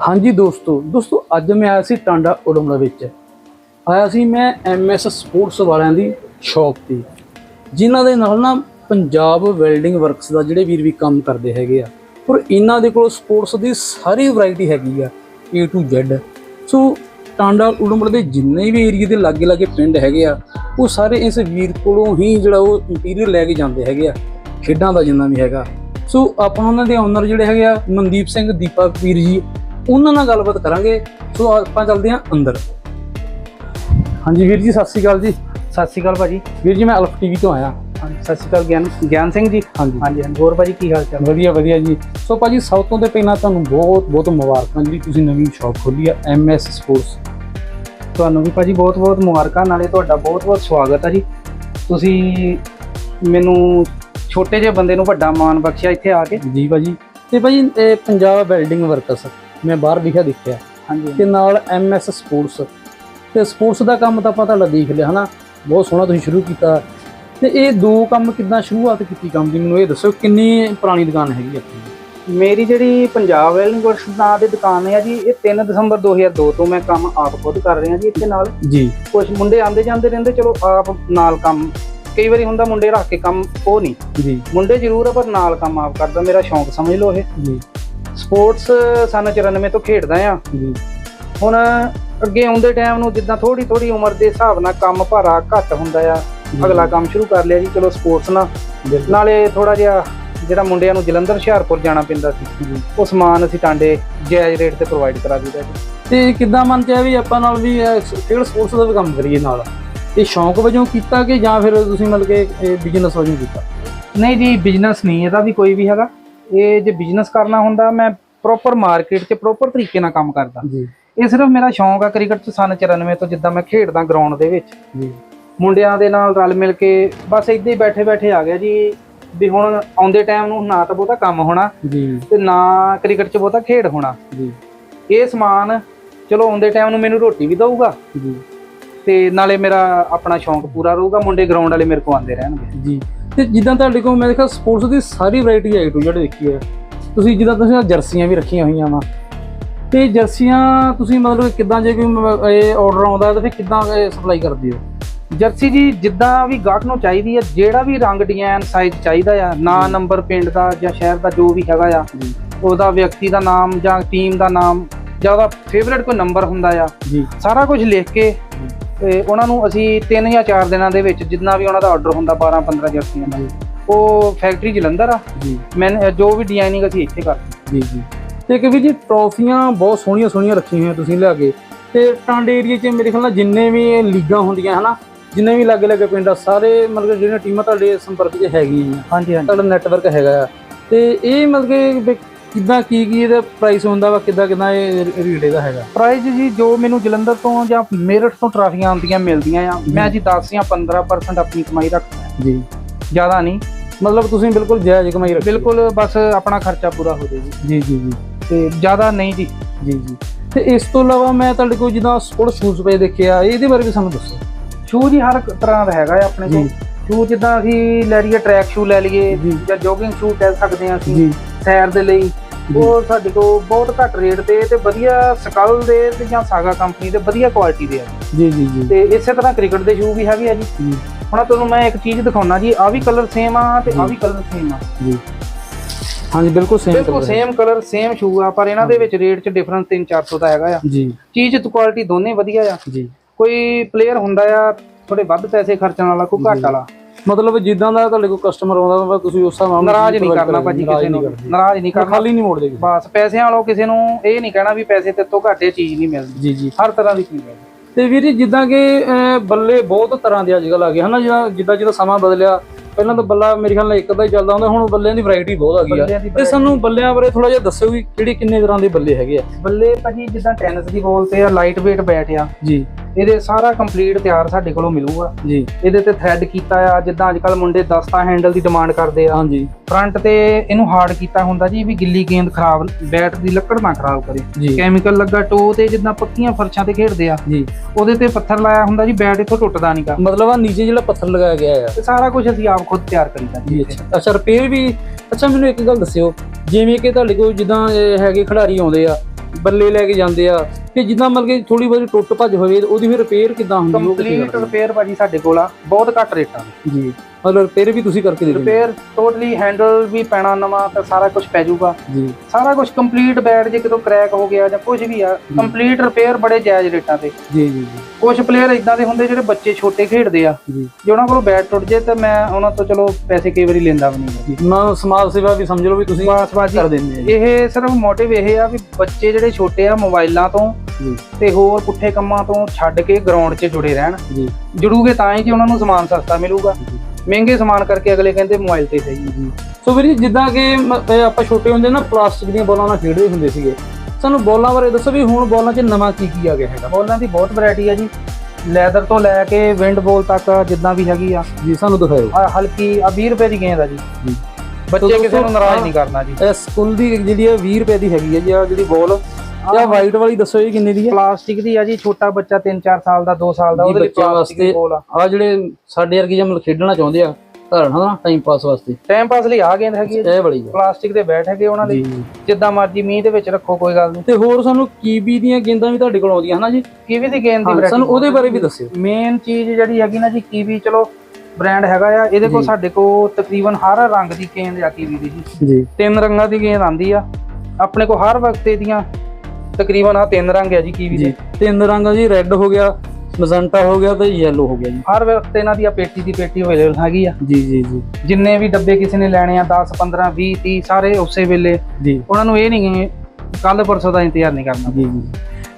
ਹਾਂਜੀ ਦੋਸਤੋ ਦੋਸਤੋ, ਅੱਜ ਮੈਂ ਆਇਆ ਸੀ ਟਾਂਡਾ ਉਡਮਲਾ ਵਿੱਚ। ਆਇਆ ਸੀ ਮੈਂ ਐਮਐਸ ਸਪੋਰਟਸ ਵਾਲਿਆਂ ਦੀ ਸ਼ਾਪ ਤੇ, ਜਿਨ੍ਹਾਂ ਦੇ ਨਾਲ ਨਾ ਪੰਜਾਬ ਵੈਲਡਿੰਗ ਵਰਕਸ ਦਾ ਜਿਹੜੇ ਵੀਰ ਵੀ ਕੰਮ ਕਰਦੇ ਹੈਗੇ ਆ ਪਰ ਇਹਨਾਂ ਦੇ ਕੋਲ ਸਪੋਰਟਸ ਦੀ ਸਾਰੀ ਵੈਰਾਈਟੀ ਹੈਗੀ ਆ, A to Z ਸੋ ਟਾਂਡਾ ਉਡਮਲਾ ਦੇ ਜਿੰਨੇ ਵੀ ਏਰੀਆ ਦੇ ਲਾਗੇ ਲਾਗੇ ਪਿੰਡ ਹੈਗੇ ਆ, ਉਹ ਸਾਰੇ ਇਸ ਵੀਰ ਕੋਲੋਂ ਹੀ ਜਿਹੜਾ ਉਹ ਇੰਟੀਰੀਅਰ ਲੈ ਕੇ ਜਾਂਦੇ ਹੈਗੇ ਆ, ਖੇਡਾਂ ਦਾ ਜਿੰਨਾ ਵੀ ਹੈਗਾ। ਸੋ ਆਪਾਂ ਉਹਨਾਂ ਦੇ ਓਨਰ ਜਿਹੜੇ ਹੈਗੇ ਆ, ਮਨਦੀਪ ਸਿੰਘ ਦੀਪਾ ਵੀਰ ਜੀ ਉਹਨਾਂ ਨਾਲ ਗੱਲਬਾਤ ਕਰਾਂਗੇ। ਸੋ ਆਪਾਂ ਚੱਲਦੇ ਹਾਂ ਅੰਦਰ। ਹਾਂਜੀ ਵੀਰ ਜੀ ਸਤਿ ਸ਼੍ਰੀ ਅਕਾਲ ਜੀ। ਸਤਿ ਸ਼੍ਰੀ ਅਕਾਲ ਭਾਜੀ। ਵੀਰ ਜੀ ਮੈਂ ਅਲਫ ਟੀਵੀ ਤੋਂ ਆਇਆ। ਸਤਿ ਸ਼੍ਰੀ ਅਕਾਲ ਗਿਆਨ ਗਿਆਨ ਸਿੰਘ ਜੀ। ਹਾਂਜੀ। ਹਾਂਜੀ ਹੋਰ ਭਾਜੀ ਕੀ ਹਾਲ ਚਾਲ? ਵਧੀਆ ਵਧੀਆ ਜੀ। ਸੋ ਭਾਜੀ ਸਭ ਤੋਂ ਤੇ ਪਹਿਲਾਂ ਤੁਹਾਨੂੰ ਬਹੁਤ ਬਹੁਤ ਮੁਬਾਰਕਾਂ ਜਿਹੜੀ ਤੁਸੀਂ ਨਵੀਂ ਸ਼ਾਪ ਖੋਲੀ ਆ ਐਮਐਸ ਸਪੋਰਟਸ ਤੁਹਾਨੂੰ ਵੀ ਭਾਜੀ ਬਹੁਤ ਬਹੁਤ ਮੁਬਾਰਕਾਂ। ਨਾਲੇ ਤੁਹਾਡਾ ਬਹੁਤ ਬਹੁਤ ਸਵਾਗਤ ਹੈ ਜੀ। ਤੁਸੀਂ ਮੈਨੂੰ ਛੋਟੇ ਜਿਹੇ ਬੰਦੇ ਨੂੰ ਵੱਡਾ ਮਾਣ ਬਖਸ਼ਿਆ ਇੱਥੇ ਆ ਕੇ। ਜੀ ਭਾਜੀ। ਤੇ ਭਾਜੀ ਇਹ ਪੰਜਾਬ ਵੈਲਡਿੰਗ ਵਰਕਰਸ ਮੈਂ ਬਾਹਰ ਲਿਖਿਆ ਦੇਖਿਆ। ਹਾਂਜੀ। ਤੇ ਨਾਲ ਐਮਐਸ ਸਪੋਰਟਸ। ਤੇ ਸਪੋਰਟਸ ਦਾ ਕੰਮ ਤਾਂ ਆਪਾਂ ਤੁਹਾਡਾ ਦੇਖ ਲਿਆ ਹਨਾ? ਬਹੁਤ ਸੋਹਣਾ ਤੁਸੀਂ ਸ਼ੁਰੂ ਕੀਤਾ। ਤੇ ਇਹ ਦੋ ਕੰਮ ਕਿੱਦਾਂ ਸ਼ੁਰੂਆਤ ਕੀਤੀ ਕੰਮ ਦੀ? ਮੈਨੂੰ ਇਹ ਦੱਸੋ ਕਿੰਨੀ ਪੁਰਾਣੀ ਦੁਕਾਨ ਹੈਗੀ ਆਪਣੀ ਮੇਰੀ ਜਿਹੜੀ ਪੰਜਾਬ ਵੈਲਡਿੰਗ ਵਰਕਸ ਨਾਂ ਦੀ ਦੁਕਾਨ ਹੈ ਜੀ ਇਹ 3 ਦਸੰਬਰ 2002 ਤੋਂ ਮੈਂ ਕੰਮ ਆਪ ਖੁਦ ਕਰ ਰਿਹਾ ਜੀ ਇੱਥੇ ਨਾਲ। ਜੀ। ਕੁਝ ਮੁੰਡੇ ਆਂਦੇ ਜਾਂਦੇ ਰਹਿੰਦੇ ਚਲੋ ਆਪ ਨਾਲ ਕੰਮ। ਕਈ ਵਾਰੀ ਹੁੰਦਾ ਮੁੰਡੇ ਰੱਖ ਕੇ ਕੰਮ ਉਹ ਨਹੀਂ। ਜੀ। ਮੁੰਡੇ ਜ਼ਰੂਰ ਆ ਪਰ ਨਾਲ ਕੰਮ ਆਪ ਕਰਦਾ ਮੇਰਾ ਸ਼ੌਂਕ ਸਮਝ ਲਓ ਇਹ। ਜੀ। ਸਪੋਰਟਸ ਸਨ 94 ਤੋਂ ਖੇਡਦਾ ਆ ਜੀ। ਹੁਣ ਅੱਗੇ ਆਉਂਦੇ ਟਾਈਮ ਨੂੰ ਜਿੱਦਾਂ ਥੋੜੀ ਥੋੜੀ ਉਮਰ ਦੇ ਹਿਸਾਬ ਨਾਲ ਕੰਮ ਭਾਰਾ ਘੱਟ ਹੁੰਦਾ ਆ। ਅਗਲਾ ਕੰਮ ਸ਼ੁਰੂ ਕਰ ਲਿਆ ਜੀ ਚਲੋ ਸਪੋਰਟਸ ਨਾਲ। ਨਾਲੇ ਥੋੜਾ ਜਿਹਾ ਜਿਹੜਾ ਮੁੰਡਿਆਂ ਨੂੰ ਜਲੰਧਰ ਹੁਸ਼ਿਆਰਪੁਰ ਜਾਣਾ ਪੈਂਦਾ ਸੀ ਉਹ ਸਮਾਨ ਅਸੀਂ ਟਾਂਡੇ ਜਾਇਜ਼ ਰੇਟ ਤੇ ਪ੍ਰੋਵਾਈਡ ਕਰਾ ਦਿੰਦਾ ਜੀ। ਤੇ ਕਿੱਦਾਂ ਮਨ ਚ ਵੀ ਆਪਾਂ ਨਾਲ ਵੀ ਖੇਡ ਸਪੋਰਟਸ ਦਾ ਵੀ ਕੰਮ ਕਰੀਏ ਨਾਲ? ਇਹ ਸ਼ੌਂਕ ਵਜੋਂ ਕੀਤਾ ਕਿ ਜਾਂ ਫਿਰ ਤੁਸੀਂ ਮਤਲਬ ਕਿ ਇਹ ਬਿਜ਼ਨਸ ਵਜੋਂ ਕੀਤਾ? ਨਹੀਂ ਜੀ ਬਿਜ਼ਨਸ ਨਹੀਂ ਇਹਦਾ ਵੀ ਕੋਈ ਵੀ ਹੈਗਾ। ਇਹ ਜੇ ਬਿਜ਼ਨਸ ਕਰਨਾ ਹੁੰਦਾ ਮੈਂ ਪ੍ਰੋਪਰ ਮਾਰਕੀਟ 'ਚ ਪ੍ਰੋਪਰ ਤਰੀਕੇ ਨਾਲ ਕੰਮ ਕਰਦਾ। ਜੀ। ਇਹ ਸਿਰਫ ਮੇਰਾ ਸ਼ੌਂਕ ਆ ਕ੍ਰਿਕਟ 'ਚ ਸਨ 94 ਤੋਂ ਜਿੱਦਾਂ ਮੈਂ ਖੇਡਦਾ ਗਰਾਊਂਡ ਦੇ ਵਿੱਚ। ਜੀ। ਮੁੰਡਿਆਂ ਦੇ ਨਾਲ ਰਲ ਮਿਲ ਕੇ ਬਸ ਇੱਦਾਂ ਹੀ ਬੈਠੇ ਬੈਠੇ ਆ ਗਿਆ ਜੀ ਵੀ ਹੁਣ ਆਉਂਦੇ ਟਾਈਮ ਨੂੰ ਨਾ ਤਾਂ ਬਹੁਤਾ ਕੰਮ ਹੋਣਾ ਜੀ। ਤੇ ਨਾ ਕ੍ਰਿਕਟ 'ਚ ਬਹੁਤਾ ਖੇਡ ਹੋਣਾ। ਜੀ। ਇਹ ਸਮਾਨ ਚਲੋ ਆਉਂਦੇ ਟਾਈਮ ਨੂੰ ਮੈਨੂੰ ਰੋਟੀ ਵੀ ਦਊਗਾ। ਜੀ। ਤੇ ਨਾਲੇ ਮੇਰਾ ਆਪਣਾ ਸ਼ੌਂਕ ਪੂਰਾ ਰਹੂਗਾ ਮੁੰਡੇ ਗਰਾਊਂਡ ਵਾਲੇ ਮੇਰੇ ਕੋਲ ਆਉਂਦੇ ਰਹਿਣਗੇ। ਜੀ। ਤੇ ਜਿੱਦਾਂ ਤੁਹਾਡੇ ਕੋਲ ਮੈਂ ਦੇਖਿਆ ਸਪੋਰਟਸ ਦੀ ਸਾਰੀ ਵੈਰਾਈਟੀ ਹੈ ਟੂ ਜਿਹੜੀ ਦੇਖੀ ਹੈ। ਤੁਸੀਂ ਜਿੱਦਾਂ ਤੁਸੀਂ ਜਰਸੀਆਂ ਵੀ ਰੱਖੀਆਂ ਹੋਈਆਂ ਵਾ। ਤੇ ਜਰਸੀਆਂ ਤੁਸੀਂ ਮਤਲਬ ਕਿੱਦਾਂ ਜੇ ਕੋਈ ਇਹ ਆਰਡਰ ਆਉਂਦਾ ਤਾਂ ਫਿਰ ਕਿੱਦਾਂ ਸਪਲਾਈ ਕਰਦੇ ਹੋ? ਜਰਸੀ ਜੀ ਜਿੱਦਾਂ ਵੀ ਗਾਹਕ ਨੂੰ ਚਾਹੀਦੀ ਆ ਜਿਹੜਾ ਵੀ ਰੰਗ ਡਿਜ਼ਾਈਨ ਸਾਈਜ਼ ਚਾਹੀਦਾ ਆ ਨਾਂ ਨੰਬਰ ਪਿੰਡ ਦਾ ਜਾਂ ਸ਼ਹਿਰ ਦਾ ਜੋ ਵੀ ਹੈਗਾ ਆ ਉਹਦਾ ਵਿਅਕਤੀ ਦਾ ਨਾਮ ਜਾਂ ਟੀਮ ਦਾ ਨਾਮ ਜਾਂ ਉਹਦਾ ਫੇਵਰੇਟ ਕੋਈ ਨੰਬਰ ਹੁੰਦਾ ਆ ਜੀ। ਸਾਰਾ ਕੁਝ ਲਿਖ ਕੇ ਤੇ ਉਹਨਾਂ ਨੂੰ ਅਸੀਂ 3 ਜਾਂ 4 ਦਿਨਾਂ ਦੇ ਵਿੱਚ ਜਿੰਨਾ ਵੀ ਉਹਨਾਂ ਦਾ ਆਰਡਰ ਹੁੰਦਾ 12 15 ਜਰਸੀਆਂ ਦਾ ਉਹ ਫੈਕਟਰੀ ਜਲੰਧਰ ਆ। ਜੀ। ਮੈਂ ਜੋ ਵੀ ਡਿਜ਼ਾਈਨਿੰਗ ਅਸੀਂ ਇੱਥੇ ਕਰਦੇ ਜੀ ਜੀ। ਤੇ ਕਿ ਵੀ ਜੀ ਟਰੋਫੀਆਂ ਬਹੁਤ ਸੋਹਣੀਆਂ ਸੋਹਣੀਆਂ ਰੱਖੀਆਂ ਹੋਈਆਂ ਤੁਸੀਂ ਲਿਆ ਕੇ। ਤੇ ਟਾਂਡੇ ਏਰੀਆ 'ਚ ਮੇਰੇ ਖਿਆਲ ਨਾਲ ਜਿੰਨੇ ਵੀ ਇਹ ਲੀਗਾਂ ਹੁੰਦੀਆਂ ਹਨਾ ਜਿੰਨੇ ਵੀ ਲਾਗੇ ਲਾਗੇ ਪਿੰਡ ਆ ਸਾਰੇ ਮਤਲਬ ਜਿਹੜੀਆਂ ਟੀਮਾਂ ਤੁਹਾਡੇ ਸੰਪਰਕ 'ਚ ਹੈਗੀਆਂ ਹਾਂਜੀ ਹਾਂਜੀ। ਤੁਹਾਡਾ ਨੈਟਵਰਕ ਹੈਗਾ ਆ। ਤੇ ਇਹ ਮਤਲਬ ਕਿ ਕਿੱਦਾਂ ਕੀ ਕੀ ਇਹਦਾ ਪ੍ਰਾਈਸ ਹੁੰਦਾ ਵਾ ਕਿੱਦਾਂ ਕਿੱਦਾਂ ਇਹ ਰੇਟ ਇਹਦਾ ਹੈਗਾ? ਪ੍ਰਾਈਜ਼ ਜੀ ਜੋ ਮੈਨੂੰ ਜਲੰਧਰ ਤੋਂ ਜਾਂ ਮੇਰਠ ਤੋਂ ਟਰਾਫੀਆਂ ਆਉਂਦੀਆਂ ਮਿਲਦੀਆਂ ਆ ਮੈਂ ਜੀ 10 ਜਾਂ 15% ਆਪਣੀ ਕਮਾਈ ਰੱਖਦਾ। ਜੀ। ਜ਼ਿਆਦਾ ਨਹੀਂ। ਮਤਲਬ ਤੁਸੀਂ ਬਿਲਕੁਲ ਜਾਇਜ਼ ਕਮਾਈ ਰੱਖੀ। ਬਿਲਕੁਲ। ਬਸ ਆਪਣਾ ਖਰਚਾ ਪੂਰਾ ਹੋ ਜਾਏ ਜੀ। ਜੀ ਜੀ ਜੀ। ਤੇ ਜ਼ਿਆਦਾ ਨਹੀਂ ਜੀ। ਜੀ ਜੀ। ਤੇ ਇਸ ਤੋਂ ਇਲਾਵਾ ਮੈਂ ਤੁਹਾਡੇ ਕੋਲ ਜਿੱਦਾਂ ਸਪੋਰਟ ਸ਼ੂਜ਼ ਪਏ ਦੇਖਿਆ ਇਹਦੇ ਬਾਰੇ ਵੀ ਸਾਨੂੰ ਦੱਸੋ। ਸ਼ੂ ਜੀ ਹਰ ਤਰ੍ਹਾਂ ਦਾ ਹੈਗਾ ਆ ਆਪਣੇ ਕੋਲ। ਸ਼ੂ ਜਿੱਦਾਂ ਅਸੀਂ ਲੈ ਲਈਏ ਟਰੈਕ ਸ਼ੂ ਲੈ ਲਈਏ ਜੀ। ਜੋਗਿੰਗ ਸ਼ੂ ਕਹਿ ਸਕਦੇ ਹਾਂ ਅਸੀਂ। ਜੀ। ਸੈਰ ਦੇ ਲਈ। ਉਹ ਸਾਡੇ ਕੋਲ ਬਹੁਤ ਘੱਟ ਰੇਟ ਤੇ ਤੇ ਵਧੀਆ ਸਕਲ ਦੇ ਤੇ ਜਾਂ ਸਾਗਾ ਕੰਪਨੀ ਦੇ ਵਧੀਆ ਕੁਆਲਿਟੀ ਦੇ ਆ ਜੀ। ਜੀ ਜੀ ਤੇ ਇਸੇ ਤਰ੍ਹਾਂ ਕ੍ਰਿਕਟ ਦੇ ਸ਼ੂ ਵੀ ਹੈਗੇ ਆ ਜੀ। ਹੁਣ ਤੁਹਾਨੂੰ ਮੈਂ ਇੱਕ ਚੀਜ਼ ਦਿਖਾਉਣਾ ਜੀ ਆ ਵੀ ਕਲਰ ਸੇਮ ਆ ਤੇ ਆ। ਵੀ ਕਲਰ ਸੇਮ ਆ। ਜੀ। ਹਾਂਜੀ ਬਿਲਕੁਲ ਸੇਮ ਬਿਲਕੁਲ ਸੇਮ ਕਲਰ ਸੇਮ ਸ਼ੂ ਆ ਪਰ ਇਹਨਾਂ ਦੇ ਵਿੱਚ ਰੇਟ 'ਚ ਡਿਫਰੈਂਸ 3-400 ਦਾ ਹੈਗਾ ਆ। ਜੀ। ਚੀਜ਼ ਤੇ ਕੁਆਲਿਟੀ ਦੋਨੇ ਵਧੀਆ ਆ। ਜੀ। ਕੋਈ ਪਲੇਅਰ ਹੁੰਦਾ ਆ ਥੋੜੇ ਵੱਧ ਪੈਸੇ ਖਰਚਣ ਵਾਲਾ ਕੋਈ ਘੱਟ ਵਾਲਾ। ਮਤਲਬ ਜਿੱਦਾਂ ਦਾ ਤੁਹਾਡੇ ਕੋਲ ਕਸਟਮਰ ਆਉਂਦਾ ਵਾ ਤੁਸੀਂ ਉਸ ਹਿਸਾਬ ਨਾਲ ਨਾਰਾਜ਼ ਨਹੀਂ ਕਰਨਾ ਭਾਜੀ ਕਿਸੇ ਨੂੰ ਨਾਰਾਜ਼ ਨਹੀਂ ਕਰਨਾ। ਖਾਲੀ ਨਹੀਂ ਮੋੜਦੇ। ਬਸ ਪੈਸਿਆਂ ਵਾਲੋ ਕਿਸੇ ਨੂੰ ਇਹ ਨਹੀਂ ਕਹਿਣਾ ਵੀ ਪੈਸੇ ਤੇ ਤੋਂ ਘੱਟ ਇਹ ਚੀਜ਼ ਨਹੀਂ ਮਿਲਦੀ। ਜੀ ਜੀ। ਹਰ ਤਰ੍ਹਾਂ ਦੀ ਚੀਜ਼ ਹੈ ਤੇ ਵੀਰ ਜੀ ਜਿੱਦਾਂ ਕਿ ਬੱਲੇ ਬਹੁਤ ਤਰ੍ਹਾਂ ਦੇ ਅੱਜ ਕੱਲ ਆ ਗਏ। ਹਨਾ ਜਿੱਦਾਂ ਜਿੱਦਾਂ ਸਮਾਂ ਬਦਲਿਆ ਪਹਿਲਾਂ ਤਾਂ ਬੱਲਾ ਮੇਰੇ ਖਿਆਲ ਨਾਲ ਇੱਕ ਦਾ ਹੀ ਚੱਲਦਾ ਹੁੰਦਾ ਹੁਣ ਬੱਲਿਆਂ ਦੀ ਵੈਰਾਈਟੀ ਬਹੁਤ ਆ ਗਈ ਬੱਲਿਆਂ ਆ ਦੀ ਤੇ ਸਾਨੂੰ ਬੱਲਿਆਂ ਬਾਰੇ ਥੋੜਾ ਜਿਹਾ ਦੱਸਿਓ ਵੀ ਕਿਹੜੇ ਕਿੰਨੇ ਤਰ੍ਹਾਂ ਦੇ ਬੱਲੇ ਹੈਗੇ ਆ। ਬੱਲੇ ਭਾਜੀ ਜਿੱਦਾਂ ਟੈਨਿਸ ਦੀ ਬੋਲ ਤੇ ਆ ਲਾਈਟ weight ਬੈਟ ਆ। ਜੀ। ਇਹਦੇ ਸਾਰਾ ਕੰਪਲੀਟ ਤਿਆਰ ਸਾਡੇ ਕੋਲੋਂ ਮਿਲੂਗਾ। ਜੀ। ਇਹਦੇ ਤੇ ਥ੍ਰੈਡ ਕੀਤਾ ਆ ਜਿੱਦਾਂ ਅੱਜ ਕੱਲ ਮੁੰਡੇ ਦਸਤਾ ਹੈਂਡਲ ਦੀ ਡਿਮਾਂਡ ਕਰਦੇ ਆ। ਹਾਂਜੀ। ਫਰੰਟ ਤੇ ਇਹਨੂੰ ਹਾਰਡ ਕੀਤਾ ਹੁੰਦਾ ਜੀ ਵੀ ਗਿੱਲੀ ਗੇਂਦ ਖਰਾਬ ਬੈਟ ਦੀ ਲੱਕੜ ਨਾ ਖਰਾਬ ਕਰੇ। ਜੀ। ਕੈਮੀਕਲ ਲੱਗਾ ਟੋ ਤੇ ਜਿੱਦਾਂ ਪੱਕੀਆਂ ਫਰਸ਼ਾਂ ਤੇ ਖੇਡਦੇ ਆ। ਜੀ। ਉਹਦੇ ਤੇ ਪੱਥਰ ਲਾਇਆ ਹੁੰਦਾ ਜੀ ਬੈਟ ਇੱਥੋਂ ਟੁੱਟਦਾ ਨਹੀਂਗਾ ਮਤਲਬ ਆ ਨੀਚੇ ਜਿਹੜਾ ਪੱਥਰ ਲਗਾਇਆ ਗਿਆ ਆ। ਤੇ ਸਾਰਾ ਕੁਝ ਅਸੀਂ ਆਪ ਖੁਦ ਤਿਆਰ ਕਰੀਦਾ ਜੀ ਜੀ ਅੱਛਾ ਅੱਛਾ ਰਿਪੇਅਰ ਵੀ, ਅੱਛਾ, ਮੈਨੂੰ ਇੱਕ ਗੱਲ ਦੱਸਿਓ। ਜਿਵੇਂ ਕਿ ਤੁਹਾਡੇ ਕੋਲ ਜਿੱਦਾਂ ਹੈਗੇ ਖਿਡਾਰੀ ਆਉਂਦੇ ਆ, ਬੱਲੇ ਲੈ ਕੇ ਜਾਂਦੇ ਆ ਤੇ ਜਿੱਦਾਂ ਮਤਲਬ ਕਿ ਥੋੜੀ ਬਹੁਤੀ ਟੁੱਟ ਭੱਜ ਹੋਵੇ ਉਹਦੀ ਫਿਰ ਰਿਪੇਅਰ ਕਿੱਦਾਂ ਹੁੰਦੀ ਉਹ ਕਿੱਥੇ ਕੰਪਲੀਟ ਕਰਦੇ ਰਿਪੇਅਰ ਭਾਜੀ ਸਾਡੇ ਕੋਲ ਆ ਬਹੁਤ ਘੱਟ ਰੇਟਾਂ? ਜੀ ਮਤਲਬ ਰਿਪੇਅਰ ਵੀ ਤੁਸੀਂ ਕਰਕੇ ਦੇ ਦਿੰਦੇ ਰਿਪੇਅਰ ਟੋਟਲੀ ਹੈਂਡਲ ਵੀ ਪੈਣਾ ਨਵਾਂ ਤੇ ਸਾਰਾ ਕੁਝ ਪੈ ਜਾਊਗਾ। ਹੋ? ਜੀ। ਸਾਰਾ ਕੁਝ ਕੰਪਲੀਟ ਬੈਡ ਜੇ ਕਿਤੋਂ ਕ੍ਰੈਕ ਹੋ ਗਿਆ ਜਾਂ ਕੁਝ ਵੀ ਆ ਕੰਪਲੀਟ ਰਿਪੇਅਰ ਬੜੇ ਜਾਇਜ਼ ਰੇਟਾਂ ਤੇ। ਜੀ ਜੀ ਕੁਝ ਪਲੇਅਰ ਇਦਾਂ ਦੇ ਹੁੰਦੇ ਜਿਹੜੇ ਬੱਚੇ ਛੋਟੇ ਖੇਡਦੇ ਆ। ਜੀ। ਜੇ ਉਹਨਾਂ ਕੋਲੋਂ ਬੈਟ ਟੁੱਟ ਜੇ ਤਾਂ ਮੈਂ ਉਹਨਾਂ ਤੋਂ ਚਲੋ ਪੈਸੇ ਕਈ ਵਾਰੀ ਲੈਂਦਾ ਵੀ ਨਹੀਂ ਜੀ ਨਾ ਸਮਾਜ ਸੇਵਾ ਵੀ ਸਮਝ ਲਓ ਵੀ ਤੁਸੀਂ ਕਰ ਦਿੰਦੇ ਆ ਜੀ। ਇਹ ਸਿਰਫ ਮੋਟਿਵ ਇਹ ਆ ਵੀ ਬੱਚੇ ਜਿਹੜੇ ਛੋਟੇ ਆ ਮੋਬਾਈਲਾਂ ਤੋਂ ਜੀ ਤੇ ਹੋਰ ਪੁੱਠੇ ਕੰਮਾਂ ਤੋਂ ਛੱਡ ਕੇ ਗਰਾਊਂਡ 'ਚ ਜੁੜੇ ਰਹਿਣ। ਜੀ। ਜੁੜੂਗੇ ਤਾਂ ਹੀ ਕਿ ਉਹਨਾਂ ਨੂੰ ਸਮਾਨ ਸਸਤਾ ਮਿਲੂਗਾ। ਮਹਿੰਗੇ ਸਮਾਨ ਕਰਕੇ ਅਗਲੇ ਕਹਿੰਦੇ ਮੋਬਾਈਲ ਤੇ ਸਹੀ। ਜੀ। ਸੋ ਵੀਰ ਜਿੱਦਾਂ ਕਿ ਆਪਾਂ ਛੋਟੇ ਹੁੰਦੇ ਨਾ ਪਲਾਸਟਿਕ ਦੀਆਂ ਬੋਲਾਂ ਨਾਲ ਖੇਡਦੇ ਹੁੰਦੇ ਸੀਗੇ। ਸਾਨੂੰ ਬੋਲਾਂ ਬਾਰੇ ਦੱਸੋ ਵੀ ਹੁਣ ਬੋਲਾਂ 'ਚ ਨਵਾਂ ਕੀ ਕੀ ਆ ਗਿਆ ਹੈਗਾ। ਬੋਲਾਂ ਦੀ ਬਹੁਤ ਵੈਰਾਈਟੀ ਆ ਜੀ। ਲੈਦਰ ਤੋਂ ਲੈ ਕੇ ਵਿੰਡ ਬੋਲ ਤੱਕ ਜਿੱਦਾਂ ਵੀ ਹੈਗੀ ਆ। ਜੀ ਸਾਨੂੰ ਦਿਖਾਓ। ਆਹ ਹਲਕੀ ਆ 20 ਰੁਪਏ ਦੀ ਗੇਂਦ ਆ ਜੀ। ਬੱਚੇ ਕਿਸੇ ਨੂੰ ਨਾਰਾਜ਼ ਨਹੀਂ ਕਰਨਾ ਜੀ। ਇਹ ਸਕੂਲ ਦੀ ਜਿਹੜੀ ਆ 20 ਰੁਪਏ ਦੀ ਹੈਗੀ ਹੈ ਜੀ ਆ ਜਿਹੜੀ ਬੋਲ ਜਾਂ ਵਾਈਟ ਵਾਲੀ ਦੱਸੋ ਇਹ ਕਿੰਨੇ ਦੀ ਹੈ? ਪਲਾਸਟਿਕ ਦੀ ਆ ਜੀ ਛੋਟਾ ਬੱਚਾ 3-4 ਸਾਲ ਦਾ 2 ਸਾਲ ਦਾ ਜੀ, ਉਹਦੇ ਲਈ ਬੱਚਿਆਂ ਵਾਸਤੇ ਆ। ਜਿਹੜੇ ਸਾਡੇ ਵਰਗੇ ਜਮਲ ਖੇਡਣਾ ਚਾਹੁੰਦੇ ਆ ਘਰ ਹਨਾ ਟਾਈਮ ਪਾਸ ਵਾਸਤੇ। ਟਾਈਮ ਪਾਸ ਲਈ ਆ ਗੇਂਦ ਹੈਗੀ ਜੀ। ਇਹ ਬੜੀ ਪਲਾਸਟਿਕ ਦੇ ਬੈਟ ਹੈਗੇ ਉਹਨਾਂ ਲਈ ਜੀ। ਜਿੱਦਾਂ ਮਰਜ਼ੀ ਮੀਂਹ ਦੇ ਵਿੱਚ ਰੱਖੋ ਕੋਈ ਗੱਲ ਨਹੀਂ। ਤੇ ਹੋਰ ਸਾਨੂੰ ਕੀਵੀ ਦੀਆਂ ਗੇਂਦਾਂ ਵੀ ਤੁਹਾਡੇ ਕੋਲ ਆਉਂਦੀਆਂ ਹਨਾ ਜੀ? ਕੀਵੀ ਦੀ ਗੇਂਦ ਦੀ ਸਾਨੂੰ ਉਹਦੇ ਬਾਰੇ ਵੀ ਦੱਸਿਓ। ਮੇਨ ਚੀਜ਼ ਜਿਹੜੀ ਹੈਗੀ ਨਾ ਜੀ ਕੀਵੀ ਚਲੋ ਬ੍ਰਾਂਡ ਹੈਗਾ ਆ। ਇਹਦੇ ਕੋਲ ਸਾਡੇ ਕੋਲ ਤਕਰੀਬਨ ਹਰ ਰੰਗ ਦੀ ਗੇਂਦ ਆ ਕੀਵੀ ਦੀ ਜੀ। ਜੀ। ਤਿੰਨ ਰੰਗਾਂ ਦੀ ਗੇਂਦ ਆਂਦੀ ਆ। ਆਪਣੇ ਕੋਲ ਹਰ ਵਕਤ ਇਹਦੀਆਂ ਤਕਰੀਬਨ ਆ ਤਿੰਨ ਰੰਗ ਆ ਜੀ ਕੀਵੀ ਦੇ। ਤਿੰਨ ਰੰਗਾਂ ਜੀ ਰੈੱਡ ਹੋ ਗਿਆ ਮਜ਼ੰਟਾ ਹੋ ਗਿਆ ਤੇ ਯੈਲੋ ਹੋ ਗਿਆ ਜੀ। ਹਰ ਵਕਤ ਇਹਨਾਂ ਦੀ ਆ ਪੇਟੀ ਦੀ ਪੇਟੀ ਅਵੇਲੇਬਲ ਹੈਗੀ ਆ। ਜੀ ਜੀ ਜੀ। ਜਿੰਨੇ ਵੀ ਡੱਬੇ ਕਿਸੇ ਨੇ ਲੈਣੇ ਆ 10 15 20 30 ਸਾਰੇ ਉਸੇ ਵੇਲੇ ਜੀ। ਉਹਨਾਂ ਨੂੰ ਇਹ ਨਹੀਂ ਕੱਲ ਪਰਸੋਂ ਦਾ ਇੰਤਜ਼ਾਰ ਨਹੀਂ ਕਰਨਾ। ਜੀ ਜੀ।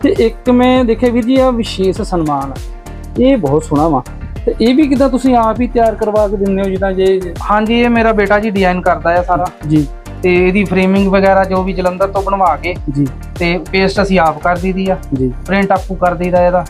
ਤੇ ਇੱਕ ਮੈਂ ਦੇਖਿਆ ਵੀਰ ਜੀ ਆ ਵਿਸ਼ੇਸ਼ ਸਨਮਾਨ ਆ। ਇਹ ਬਹੁਤ ਸੋਹਣਾ ਵਾ। ਤੇ ਇਹ ਵੀ ਕਿਦਾਂ ਤੁਸੀਂ ਆਪ ਹੀ ਤਿਆਰ ਕਰਵਾ ਕੇ ਦਿੰਦੇ ਹੋ ਜਿੱਦਾਂ ਜੇ ਹਾਂਜੀ ਇਹ ਮੇਰਾ ਬੇਟਾ ਜੀ ਡਿਜ਼ਾਈਨ ਕਰਦਾ ਆ ਸਾਰਾ। ਜੀ। ਤੇ ਇਹਦੀ ਫਰੇਮਿੰਗ ਵਗੈਰਾ ਜੋ ਵੀ ਜਲੰਧਰ ਤੋਂ ਬਣਵਾ ਕੇ ਜੀ। ਤੇ ਪੇਸਟ ਅਸੀਂ ਆਪ ਕਰ ਦਈਦੀ ਆ। ਜੀ। ਪ੍ਰਿੰਟ ਆਪੂ ਕਰ ਦਈਦਾ ਇਹਦਾ।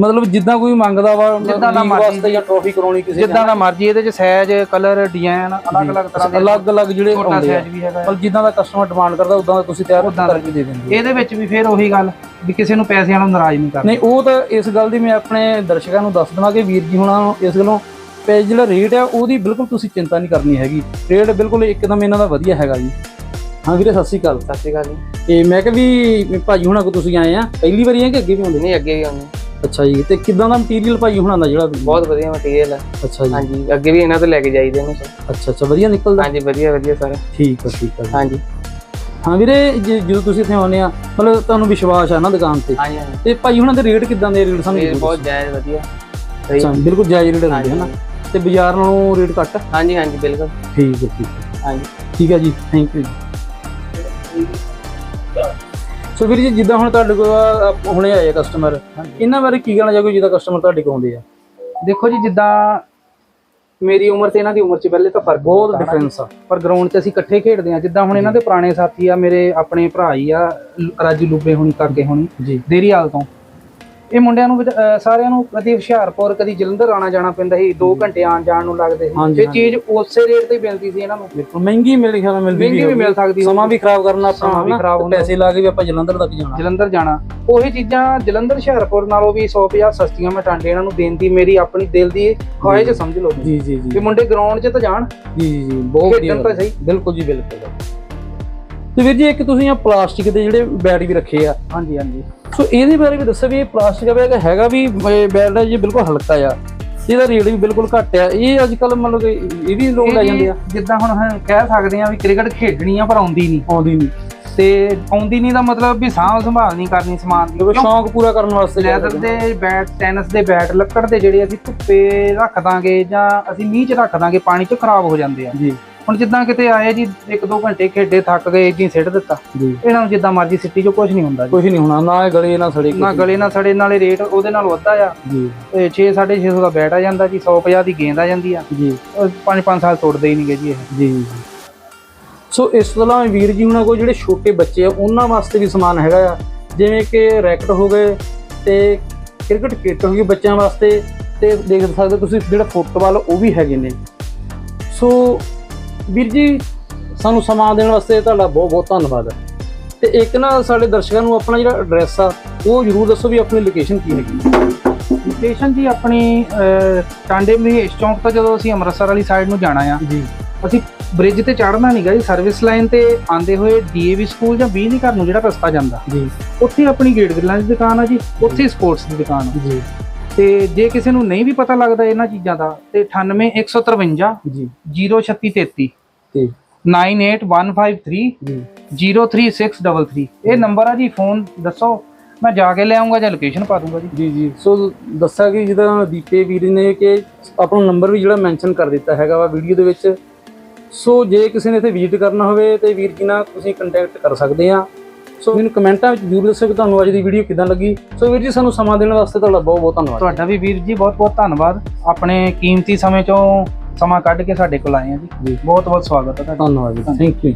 ਮਤਲਬ ਜਿੱਦਾਂ ਕੋਈ ਮੰਗਦਾ ਵਾ ਜਿੱਦਾਂ ਦਾ ਮਰਜ਼ੀ ਵਾਸਤੇ ਜਾਂ ਟਰੋਫੀ ਕਰਾਉਣੀ ਕਿਸੇ ਜਿੱਦਾਂ ਦਾ ਮਰਜ਼ੀ ਇਹਦੇ ਚ ਸਾਈਜ਼ ਕਲਰ ਡਿਜ਼ਾਈਨ ਅਲੱਗ-ਅਲੱਗ ਤਰ੍ਹਾਂ ਦੇ ਅਲੱਗ-ਅਲੱਗ ਜਿਹੜੇ ਆਉਂਦੇ ਆ। ਮਤਲਬ ਜਿੱਦਾਂ ਦਾ ਕਸਟਮਰ ਡਿਮਾਂਡ ਕਰਦਾ ਉਦਾਂ ਦਾ ਤੁਸੀਂ ਤਿਆਰ। ਕਰਕੇ ਦੇ ਦਿੰਦੇ ਇਹਦੇ ਵਿੱਚ ਵੀ ਫਿਰ ਉਹੀ ਗੱਲ ਵੀ ਕਿਸੇ ਨੂੰ ਪੈਸਿਆਂ ਨਾਲ ਨਾਰਾਜ਼ ਨਹੀਂ ਕਰਨਾ। ਨਹੀਂ ਉਹ ਤਾਂ ਇਸ ਗੱਲ ਦੀ ਮੈਂ ਆਪਣੇ ਦਰਸ਼ਕਾਂ ਨੂੰ ਦੱਸ ਦਵਾਂ ਕਿ ਵੀਰ ਜੀ ਹੁਣਾਂ ਨੂੰ ਇਸ ਗੱਲੋਂ ਪੈ ਜਿਹੜਾ ਰੇਟ ਆ ਉਹਦੀ ਬਿਲਕੁਲ ਤੁਸੀਂ ਚਿੰਤਾ ਨਹੀਂ ਕਰਨੀ ਹੈਗੀ। ਰੇਟ ਬਿਲਕੁਲ ਇੱਕਦਮ ਇਹਨਾਂ ਦਾ ਵਧੀਆ ਹੈਗਾ ਜੀ। ਹਾਂ ਵੀਰੇ ਸਤਿ ਸ਼੍ਰੀ ਅਕਾਲ। ਸਤਿ ਸ਼੍ਰੀ ਅਕਾਲ ਜੀ। ਤੇ ਮੈਂ ਕਿਹਾ ਵੀ ਭਾਜੀ ਹੁਣਾਂ ਕੋ ਤੁਸੀਂ ਆਏ ਆ। ਪਹਿਲੀ ਵਾਰੀ ਆ ਕਿ ਅੱਗੇ ਵੀ ਆਉਂਦੇ? ਨਹੀਂ ਅੱਗੇ ਵੀ ਆਉਂਦੇ। ਅੱਛਾ ਜੀ ਤੇ ਕਿੱਦਾਂ ਦਾ ਮਟੀਰੀਅਲ ਭਾਜੀ ਹੁਣਾਂ ਦਾ ਜਿਹੜਾ ਬਹੁਤ ਵਧੀਆ ਮਟੀਰੀਅਲ ਹੈ ਅੱਛਾ ਜੀ। ਹਾਂਜੀ ਅੱਗੇ ਵੀ ਇਹਨਾਂ ਤੋਂ ਲੈ ਕੇ ਜਾਈਦੇ ਨੇ ਅੱਛਾ ਅੱਛਾ ਵਧੀਆ ਨਿਕਲਦਾ? ਹਾਂਜੀ ਵਧੀਆ ਵਧੀਆ ਸਰ। ਠੀਕ ਆ ਠੀਕ ਜੀ। ਹਾਂਜੀ। ਹਾਂ ਵੀਰੇ ਜਦੋਂ ਤੁਸੀਂ ਇੱਥੇ ਆਉਂਦੇ ਆ ਮਤਲਬ ਤੁਹਾਨੂੰ ਵਿਸ਼ਵਾਸ ਆ ਨਾ ਦੁਕਾਨ ਤੇ? ਹਾਂਜੀ ਹਾਂਜੀ। ਤੇ ਭਾਜੀ ਹੁਣਾਂ ਦੇ ਰੇਟ ਕਿੱਦਾਂ ਦੇ? ਰੇਟ ਸਾਨੂੰ ਬਹੁਤ ਜਾਇਜ਼ ਵਧੀਆ। ਸਹੀ। ਬਿਲਕੁਲ ਜਾਇਜ਼ ਰੇਟ ਹੁੰਦੇ ਹਨਾ ਤੇ ਬਾਜ਼ਾਰ ਨਾਲੋਂ ਰੇਟ ਘੱਟ ਹਾਂਜੀ ਹਾਂਜੀ ਬਿਲਕੁਲ। ਠੀਕ ਹੈ ਠੀਕ ਹੈ। ਹਾਂਜੀ। ਠੀਕ ਹੈ ਜੀ ਥੈਂਕ ਯੂ ਸੋ ਵੀਰ ਜੀ ਜਿੱਦਾਂ ਹੁਣ ਤੁਹਾਡੇ ਕੋਲ ਹੁਣੇ ਆਏ ਕਸਟਮਰ ਇਹਨਾਂ ਬਾਰੇ ਕੀ ਕਹਿਣਾ ਚਾਹੋਗੇ ਜਿੱਦਾਂ ਕਸਟਮਰ ਤੁਹਾਡੇ ਕੋਲ ਆਉਂਦੇ ਆ? ਦੇਖੋ ਜੀ ਜਿੱਦਾਂ ਮੇਰੀ ਉਮਰ ਤੇ ਇਹਨਾਂ ਦੀ ਉਮਰ 'ਚ ਪਹਿਲੇ ਤਾਂ ਫ਼ਰਕ ਬਹੁਤ। ਡਿਫਰੈਂਸ ਆ। ਪਰ ਗਰਾਊਂਡ 'ਚ ਅਸੀਂ ਇਕੱਠੇ ਖੇਡਦੇ ਆ ਜਿੱਦਾਂ ਹੁਣ ਇਹਨਾਂ ਦੇ ਪੁਰਾਣੇ ਸਾਥੀ ਆ ਮੇਰੇ ਆਪਣੇ ਭਰਾ ਹੀ ਆ ਰਾਜੂ ਲੁੱਬੇ ਹੁਣੀ ਕਾਕੇ ਹੁਣੀ ਜੀ। ਦੇਰੀਵਾਲ ਤੋਂ। ਇਹ ਮੁੰਡਿਆਂ ਨੂੰ ਸਾਰਿਆਂ ਨੂੰ ਕਦੀ ਹੁਸ਼ਿਆਰਪੁਰ ਕਦੀ ਜਲੰਧਰ ਆਣਾ ਜਾਣਾ ਪੈਂਦਾ ਸੀ 2 ਘੰਟੇ ਆਣ ਜਾਣ ਨੂੰ ਲੱਗਦੇ ਸੀ। ਇਹ ਚੀਜ਼ ਉਸੇ ਰੇਟ ਤੇ ਮਿਲਦੀ ਸੀ ਇਹਨਾਂ ਨੂੰ। ਬਿਲਕੁਲ ਮਹਿੰਗੀ ਮਿਲ ਗਿਆ ਮਿਲਦੀ ਮਹਿੰਗੀ ਵੀ ਮਿਲ ਸਕਦੀ ਸਮਾਂ ਵੀ ਖਰਾਬ ਕਰਨਾ ਆਪਣਾ ਸਮਾਂ ਵੀ ਖਰਾਬ ਹੁੰਦਾ। ਪੈਸੇ ਲਾ ਕੇ ਵੀ ਆਪਾਂ ਜਲੰਧਰ ਤੱਕ ਜਾਣਾ। ਜਲੰਧਰ ਜਾਣਾ। ਉਹੀ ਚੀਜ਼ਾਂ ਜਲੰਧਰ ਹੁਸ਼ਿਆਰਪੁਰ ਨਾਲੋਂ ਵੀ 150 ਸਸਤੀਆਂ ਮੈਂ ਟਾਂਡੇ ਇਹਨਾਂ ਨੂੰ ਦੇਣ ਦੀ ਮੇਰੀ ਆਪਣੀ ਦਿਲ ਦੀ ਖੁਆਇਸ਼ ਸਮਝ ਲਓ ਜੀ ਜੀ ਜੀ। ਵੀ ਮੁੰਡੇ ਗਰਾਊਂਡ 'ਚ ਤਾਂ ਜਾਣ। ਜੀ ਜੀ ਜੀ। ਬਹੁਤ ਵਧੀਆ ਤਾਂ। ਸਹੀ। ਬਿਲਕੁਲ ਜੀ ਬਿਲਕੁਲ। ਤੇ ਵੀਰ ਜੀ ਇੱਕ ਤੁਸੀਂ ਆ ਪਲਾਸਟਿਕ ਦੇ ਜਿਹੜੇ ਬੈਟ ਵੀ ਰੱਖੇ ਆ। ਹਾਂਜੀ ਹਾਂਜੀ। ਸੋ ਇਹਦੇ ਬਾਰੇ ਵੀ ਦੱਸੋ ਵੀ ਇਹ ਪਲਾਸਟਿਕ ਦਾ ਬੈਗ ਹੈਗਾ ਵੀ ਬੈਟ ਹੈ ਜੀ ਬਿਲਕੁਲ ਹਲਕਾ ਆ। ਇਹਦਾ ਰੇਟ ਵੀ ਬਿਲਕੁਲ ਘੱਟ ਆ। ਇਹ ਅੱਜ ਕੱਲ ਮਤਲਬ ਕਿ ਇਹ ਵੀ ਲੋਕ ਲੈ ਜਾਂਦੇ ਆ। ਜਿੱਦਾਂ ਹੁਣ ਅਸੀਂ ਕਹਿ ਸਕਦੇ ਆ ਵੀ ਕ੍ਰਿਕਟ ਖੇਡਣੀ ਆ ਪਰ ਆਉਂਦੀ ਨਹੀਂ। ਆਉਂਦੀ ਨਹੀਂ। ਤੇ ਆਉਂਦੀ ਨਹੀਂ ਦਾ ਮਤਲਬ ਵੀ ਸਾਂਭ ਸੰਭਾਲ ਨਹੀਂ ਕਰਨੀ ਸਮਾਨ ਦੀ। ਕਿਉਂਕਿ ਸ਼ੌਂਕ ਪੂਰਾ ਕਰਨ ਵਾਸਤੇ ਲੈਦਰ ਦੇ ਬੈਟ ਟੈਨਿਸ ਦੇ ਬੈਟ ਲੱਕੜ ਦੇ ਜਿਹੜੇ ਅਸੀਂ ਧੁੱਪੇ ਰੱਖ ਦਾਂਗੇ ਜਾਂ ਅਸੀਂ ਮੀਂਹ 'ਚ ਰੱਖ ਦਾਂਗੇ ਪਾਣੀ 'ਚ ਖਰਾਬ ਹੋ ਜਾਂਦੇ ਆ। ਜੀ। ਹੁਣ ਜਿੱਦਾਂ ਕਿਤੇ ਆਏ ਜੀ 1-2 ਘੰਟੇ ਖੇਡੇ ਥੱਕ ਗਏ ਇਦਾਂ ਸਿੱਟ ਦਿੱਤਾ। ਜੀ। ਇਹਨਾਂ ਨੂੰ ਜਿੱਦਾਂ ਮਰਜ਼ੀ ਸਿੱਟੀ ਜੋ ਕੁਝ ਨਹੀਂ ਹੁੰਦਾ ਜੀ। ਕੁਝ ਨਹੀਂ ਹੋਣਾ ਨਾ ਇਹ ਗਲੇ ਨਾ ਸੜੇ ਨਾ ਗਲੇ ਨਾ। ਸੜੇ ਨਾਲੇ ਰੇਟ ਉਹਦੇ ਨਾਲ ਵੱਧਾ ਆ। ਜੀ। 6-650 ਦਾ ਬੈਟ ਆ ਜਾਂਦਾ ਜੀ 150 ਦੀ ਗੇਂਦ ਆ ਜਾਂਦੀ ਆ। ਜੀ। 5-5 ਸਾਲ ਤੋੜਦੇ ਹੀ ਨਹੀਂਗੇ ਜੀ ਇਹ। ਜੀ ਸੋ ਇਸ ਤੋਂ ਇਲਾਵਾ ਵੀਰ ਜੀ ਹੁਣਾਂ ਕੋਲ ਜਿਹੜੇ ਛੋਟੇ ਬੱਚੇ ਆ ਉਹਨਾਂ ਵਾਸਤੇ ਵੀ ਸਮਾਨ ਹੈਗਾ ਆ। ਜਿਵੇਂ ਕਿ ਰੈਕਟ ਹੋ ਗਏ ਤੇ ਕ੍ਰਿਕਟ ਕਿੱਟ ਹੋ ਗਈ ਬੱਚਿਆਂ ਵਾਸਤੇ ਤੇ ਦੇਖ ਸਕਦੇ ਤੁਸੀਂ ਜਿਹੜਾ ਫੁੱਟਬਾਲ ਉਹ ਵੀ ਹੈਗੇ ਨੇ। ਸੋ ਵੀਰ ਜੀ ਸਾਨੂੰ ਸਮਾਂ ਦੇਣ ਵਾਸਤੇ ਤੁਹਾਡਾ ਬਹੁਤ ਬਹੁਤ ਧੰਨਵਾਦ ਤੇ ਇੱਕ ਨਾ ਸਾਡੇ ਦਰਸ਼ਕਾਂ ਨੂੰ ਆਪਣਾ ਜਿਹੜਾ ਐਡਰੈਸ ਆ ਉਹ ਜਰੂਰ ਦੱਸੋ ਵੀ ਆਪਣੀ ਲੋਕੇਸ਼ਨ ਕੀ ਹੈਗੀ। ਲੋਕੇਸ਼ਨ ਜੀ ਆਪਣੀ ਟਾਂਡੇ ਮਹੇਸ਼ ਚੌਂਕ ਤੋਂ ਜਦੋਂ ਅਸੀਂ ਅੰਮ੍ਰਿਤਸਰ ਵਾਲੀ ਸਾਈਡ ਨੂੰ ਜਾਣਾ ਆ ਜੀ। ਅਸੀਂ ਬ੍ਰਿਜ ਤੇ ਚੜ੍ਹਨਾ ਨਹੀਂਗਾ ਜੀ ਸਰਵਿਸ ਲਾਈਨ ਤੇ ਆਂਦੇ ਹੋਏ ਡੀਏਵੀ ਸਕੂਲ ਜਾਂ ਬਿਜਲੀ ਘਰ ਨੂੰ ਜਿਹੜਾ ਰਸਤਾ ਜਾਂਦਾ। ਜੀ। ਉੱਥੇ ਆਪਣੀ ਗੇਟ ਗ੍ਰਿਲਾਂ ਦੀ ਦੁਕਾਨ ਆ ਜੀ ਉੱਥੇ ਸਪੋਰਟਸ ਦੀ ਦੁਕਾਨ ਆ। ਜੀ। ਤੇ ਜੇ ਕਿਸੇ ਨੂੰ ਨਹੀਂ ਵੀ ਪਤਾ ਲੱਗਦਾ ਇਹਨਾਂ ਚੀਜ਼ਾਂ ਦਾ ਤੇ 98153 ਜੀ। 0633 ਤੇ 98153 ਜੀ 03633 ਇਹ ਨੰਬਰ ਆ ਜੀ ਫੋਨ ਦੱਸੋ। ਮੈਂ ਜਾ ਕੇ ਲੈ ਆਉਂਗਾ ਜਾਂ ਲੋਕੇਸ਼ਨ ਪਾ ਦੂੰਗਾ ਜੀ। ਜੀ ਜੀ। ਸੋ ਦੱਸਿਆ ਕਿ ਜਿਹਦਾ ਦੀਪੇ ਵੀਰ ਨੇ ਕਿ ਆਪਣਾ ਨੰਬਰ ਵੀ ਜਿਹੜਾ ਮੈਂਸ਼ਨ ਕਰ ਦਿੱਤਾ ਹੈਗਾ ਵਾ ਵੀਡੀਓ ਦੇ ਵਿੱਚ। ਸੋ ਜੇ ਕਿਸੇ ਨੇ ਇੱਥੇ ਵਿਜ਼ਿਟ ਕਰਨਾ ਹੋਵੇ ਤੇ ਵੀਰ ਜੀ ਨਾਲ ਤੁਸੀਂ ਕੰਟੈਕਟ ਕਰ ਸਕਦੇ ਆ। ਸੋ ਮੈਨੂੰ ਕਮੈਂਟਾਂ ਵਿੱਚ ਜ਼ਰੂਰ ਦੱਸੋ ਕਿ ਤੁਹਾਨੂੰ ਅੱਜ ਦੀ ਵੀਡੀਓ ਕਿਦਾਂ ਲੱਗੀ। ਸੋ ਵੀਰ ਜੀ ਸਾਨੂੰ ਸਮਾਂ ਦੇਣ ਵਾਸਤੇ ਤੁਹਾਡਾ ਬਹੁਤ ਬਹੁਤ ਧੰਨਵਾਦ। ਤੁਹਾਡਾ ਵੀ ਵੀਰ ਜੀ ਬਹੁਤ ਬਹੁਤ ਧੰਨਵਾਦ। ਆਪਣੇ ਕੀਮਤੀ ਸਮੇਂ ਚੋਂ ਸਮਾਂ ਕੱਢ ਕੇ ਸਾਡੇ ਕੋਲ ਆਏ ਆ ਜੀ। ਬਹੁਤ ਬਹੁਤ ਸਵਾਗਤ ਹੈ ਤੁਹਾਡਾ। ਧੰਨਵਾਦ ਜੀ। Thank you